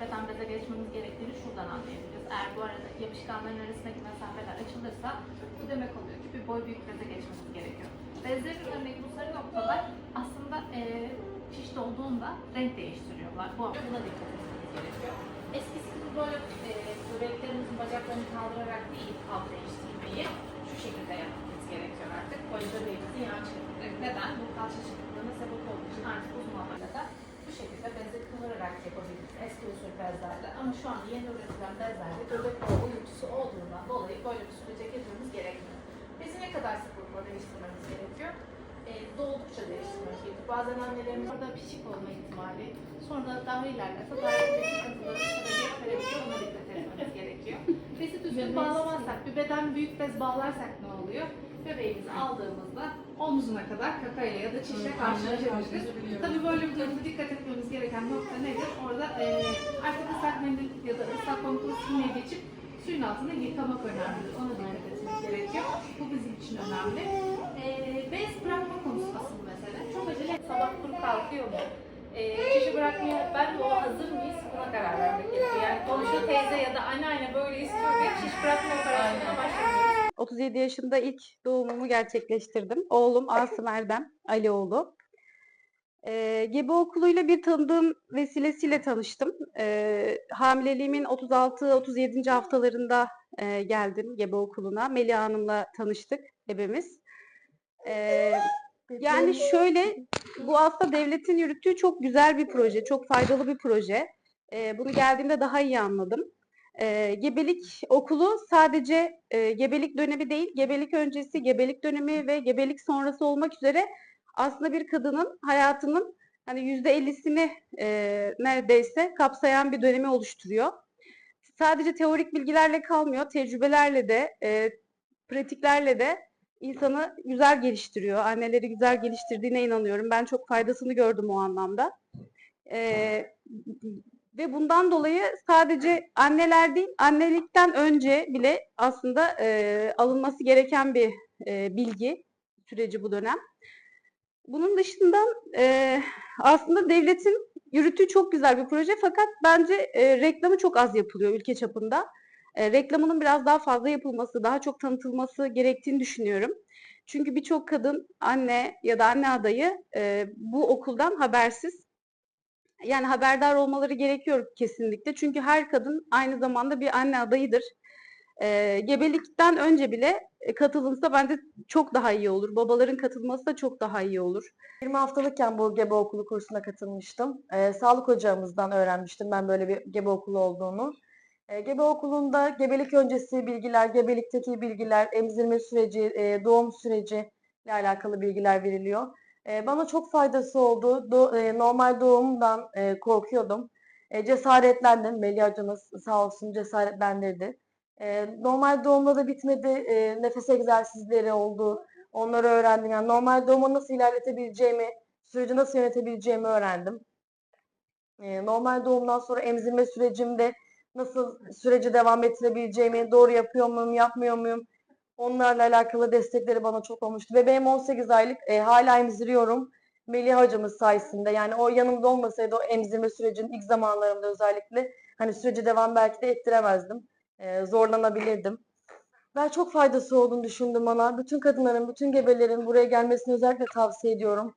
beden beze geçmemiz gerektiğini şuradan anlayabiliriz. Eğer bu arada yapışkanların arasındaki mesafeler açılırsa bu demek oluyor ki bir boy büyük beze geçmemiz gerekiyor. Bezlerin üzerindeki bu sarı noktalar aslında eee şiş dolduğunda renk değiştiriyorlar. Bu buna dikkat etmemiz gerekiyor. Eskisi gibi böyle eee böbreklerimizin bacaklarını kaldırarak değil alt değiştirmeyi şu şekilde yapmamız gerekiyor artık. Yüzden beynimizi yan çevirerek. Neden? Bu kalça çıkıklığına sebep olduğu için artık zamanda da bu şekilde bezi yapabiliriz eski usul bezlerde. Ama şu an yeni üretilen bezlerde bebek boyu uyutusu olduğundan dolayı böyle bir sürece girmemiz gerekmiyor. Bezi ne kadar sıklıkla değiştirmemiz gerekiyor? E, doğdukça değiştirmemiz gerekiyor. Bazen annelerimiz orada pişik olma ihtimali, sonra daha ilerlerse daha çok sıkıntıları sebebiyet verebiliyor, ona dikkat etmemiz gerekiyor. Bezi düzgün bağlamazsak, bir beden büyük bez bağlarsak ne oluyor? Bebeğimizi aldığımızda omzuna kadar kakayla ya da çişle karşılaşabiliriz. Tabii böyle bir durumda dikkat etmemiz gereken nokta nedir? Orada eee artık ıslak mendil ya da ıslak pamuklu silmeye geçip suyun altında yıkamak önemlidir. Ona dikkat etmemiz gerekiyor. Bu bizim için önemli. Eee bez bırakma konusu asıl mesele. Çok acele sabah kurup kalkıyor mu? Eee çişi bırakmaya ben de o hazır mıyız? Buna karar vermek gerekiyor. Yani komşu teyze ya da anneanne böyle istiyor diye çiş bırakma operasyonuna başlamıyoruz. 37 yaşında ilk doğumumu gerçekleştirdim. Oğlum Asım Erdem Alioğlu. Ee, gebe okuluyla bir tanıdığım vesilesiyle tanıştım. Ee, hamileliğimin 36-37. haftalarında e, geldim gebe okuluna. Melih Hanım'la tanıştık ebemiz. Ee, yani şöyle, bu aslında devletin yürüttüğü çok güzel bir proje, çok faydalı bir proje. Ee, bunu geldiğimde daha iyi anladım. Ee, gebelik okulu sadece e, gebelik dönemi değil, gebelik öncesi, gebelik dönemi ve gebelik sonrası olmak üzere aslında bir kadının hayatının hani yüzde ellisini e, neredeyse kapsayan bir dönemi oluşturuyor. Sadece teorik bilgilerle kalmıyor, tecrübelerle de, e, pratiklerle de insanı güzel geliştiriyor. Anneleri güzel geliştirdiğine inanıyorum. Ben çok faydasını gördüm o anlamda. Ee, ve bundan dolayı sadece anneler değil, annelikten önce bile aslında e, alınması gereken bir e, bilgi süreci bu dönem. Bunun dışında e, aslında devletin yürüttüğü çok güzel bir proje fakat bence e, reklamı çok az yapılıyor ülke çapında. E, reklamının biraz daha fazla yapılması, daha çok tanıtılması gerektiğini düşünüyorum. Çünkü birçok kadın, anne ya da anne adayı e, bu okuldan habersiz yani haberdar olmaları gerekiyor kesinlikle. Çünkü her kadın aynı zamanda bir anne adayıdır. Ee, gebelikten önce bile e, katılımsa bence çok daha iyi olur. Babaların katılması da çok daha iyi olur. 20 haftalıkken bu gebe okulu kursuna katılmıştım. Ee, sağlık hocamızdan öğrenmiştim ben böyle bir gebe okulu olduğunu. Ee, gebe okulunda gebelik öncesi bilgiler, gebelikteki bilgiler, emzirme süreci, e, doğum süreci ile alakalı bilgiler veriliyor. Ee, bana çok faydası oldu. Do- e, normal doğumdan e, korkuyordum. E, cesaretlendim. Melih hocamız sağ olsun cesaretlendirdi. E, normal doğumda da bitmedi. E, nefes egzersizleri oldu. Onları öğrendim. Yani normal doğumu nasıl ilerletebileceğimi, süreci nasıl yönetebileceğimi öğrendim. Ee, normal doğumdan sonra emzirme sürecimde nasıl süreci devam ettirebileceğimi, doğru yapıyor muyum, yapmıyor muyum? Onlarla alakalı destekleri bana çok olmuştu. Bebeğim 18 aylık, e, hala emziriyorum. Melih hocamız sayesinde. Yani o yanımda olmasaydı o emzirme sürecinin ilk zamanlarımda özellikle hani süreci devam belki de ettiremezdim. E, zorlanabilirdim. Ben çok faydası olduğunu düşündüm bana. Bütün kadınların, bütün gebelerin buraya gelmesini özellikle tavsiye ediyorum.